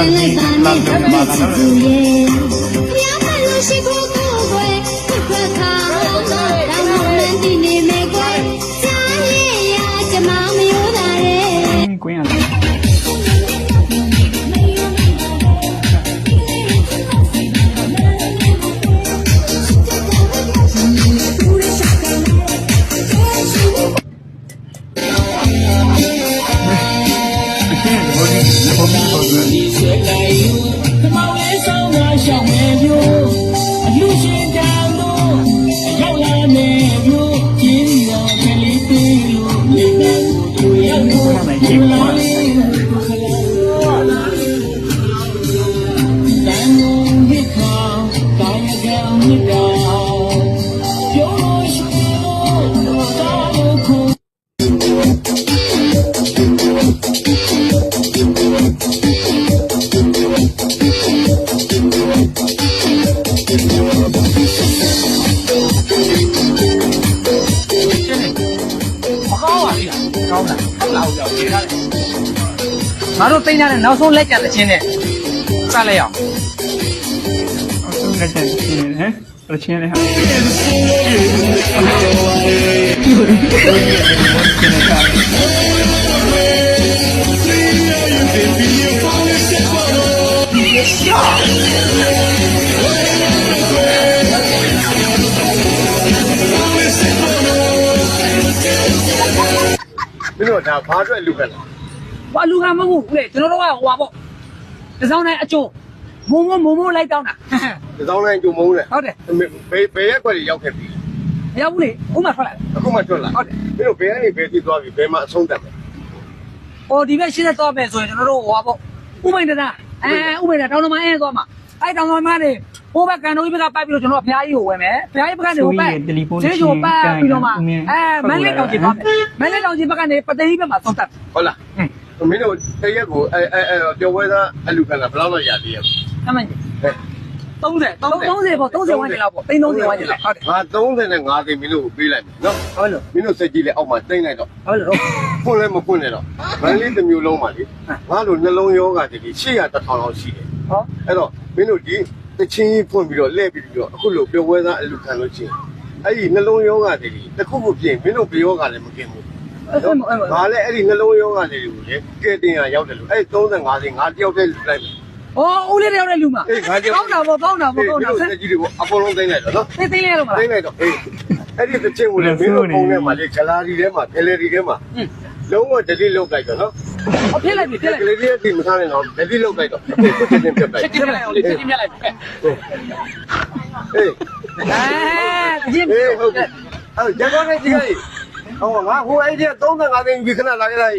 ချစ်သူရဲ့ဘုရားမလို့ရှိခိုးကိုယ်ွယ်ခွက်ခါတောင်းမှန်းတည်နေမယ်ကွယ်ကြားရဲ့ရာကျမမရိုးတာတဲ့ကွင်းရ Come on, let's go, let's go, let's go. ကောင်းလားဟုတ်လားဟုတ်လားဖြေထားတယ်ငါတို့သိနေတဲ့နောက်ဆုံးလက်ကျန်တဲ့ချင်းနဲ့စလိုက်ရအောင်နောက်ဆုံးလက်ကျန်တဲ့ချင်းနဲ့ဟမ်ချင်းလေးဟာမင်း တို့ဒါဘာအတွက်လူကလားဘာလူကမဟုတ်ဘူးလေကျွန်တော်တို့ကဟိုပါပေါ့တစောင်းတိုင်းအကျိုးမုံမုံမုံမုံလိုက်တောင်းတာဒီကောင်းတိုင်းကြုံမုန်းတယ်ဟုတ်တယ်ဘယ်ဘယ်ရက်ကွက်ကြီးရောက်ခဲ့ပြီမရောက်ဘူးလေဥမာထွက်လာတယ်အခုမှထွက်လာဟုတ်တယ်မင်းတို့ဘယ်ကနေဘယ်ထိသွားပြီဘယ်မှာအဆုံးတတ်မလဲဟိုဒီဘက်ရှင်းသက်သွားမယ်ဆိုရင်ကျွန်တော်တို့ဟိုပါပေါ့ဥမိန်တနာအဲဥမိန်တနာတောင်းတမအဲသွားမှာ အဲတောင်းတမနေဟိုဘက်ကန်တော်ကြီးဘက်ကပတ်ပြီးတော့ကျွန်တော်ဘုရားကြီးကိုဝယ်မယ်ဘုရားကြီးဘက်ကနေဟိုပတ်ကျေးဇူးပတ်ပြီးတော့မှအဲမန်းလေးတောင်ကြီးသွားမယ်မန်းလေးတောင်ကြီးဘက်ကနေပသိကြီးဘက်မှာသုံးတက်ဟုတ်လားမင်းတို့တရက်ကိုအဲအဲအဲပြောဝဲသားအလူကလားဘယ်လောက်တော့ရသေးရဲ့အမှန်ကြီး30 30ပေါ့30ဝန်းကျင်လောက်ပေါ့30ဝန်းကျင်လောက်ဟုတ်တယ်ငါ35သိန်းမင်းတို့ကိုပေးလိုက်မယ်နော်ဟုတ်လို့မင်းတို့စက်ကြီးလည်းအောက်မှာတိမ့်လိုက်တော့ဟုတ်လို့ဖွင့်လည်းမဖွင့်နဲ့တော့မန်းလေးတစ်မျိုးလုံးပါလေငါတို့နှလုံးယောဂတည်း800တစ်ထောင်လောက်ရှိတယ် နော်အဲ့တော့မင်းတို့ဒီတချင်းကြီးဖွင့်ပြီးတော့လှည့်ပြီးတော့အခုလိုပြောပွဲသားအလူခံလို့ချင်းအဲ့ဒီနှလုံးယောဂတွေဒီတစ်ခုခုပြင်မင်းတို့ပြောကလည်းမกินဘူးငါလည်းအဲ့ဒီနှလုံးယောဂတွေကိုလေကဲတင်ရရောက်တယ်လို့အဲ့35စင်းငါတယောက်တည်းလူလိုက်မယ်။အော်ဦးလေးတယောက်တည်းလူမှာ။အေးငါတယောက်။ကောင်းတာပေါ့ကောင်းတာပေါ့ကောင်းတာ။ဒီလိုကြီးတွေကအပေါ်လုံးသိမ်းလိုက်တော့နော်။သိသိလိုက်တော့မလား။သိလိုက်တော့အေးအဲ့ဒီတစ်ချက်ကိုလည်းမင်းတို့ပုံထဲမှာလေဂလာရီထဲမှာဂယ်လရီထဲမှာလုံးဝ delete လုပ်လိုက်တော့နော်။ ဟောဖြစ်လိုက်ပြီဖြစ်လိုက်ဂယ်လရီရဲ့ဒီမထားနဲ့တော့ delete လုပ်လိုက်တော့အခုချက်ချင်းပြတ်လိုက်ချက်ချင်းပြလိုက်အောင်လေချက်ချင်းပြလိုက်ပြီအေးအဲကြည့်အေးဟုတ်ကဲ့အဲ့ရကောင်းနေကြည့်ရည်ဟောငါဟိုအဲ့ဒီ35သိန်းပြီးခဏလာခဲ့လိုက်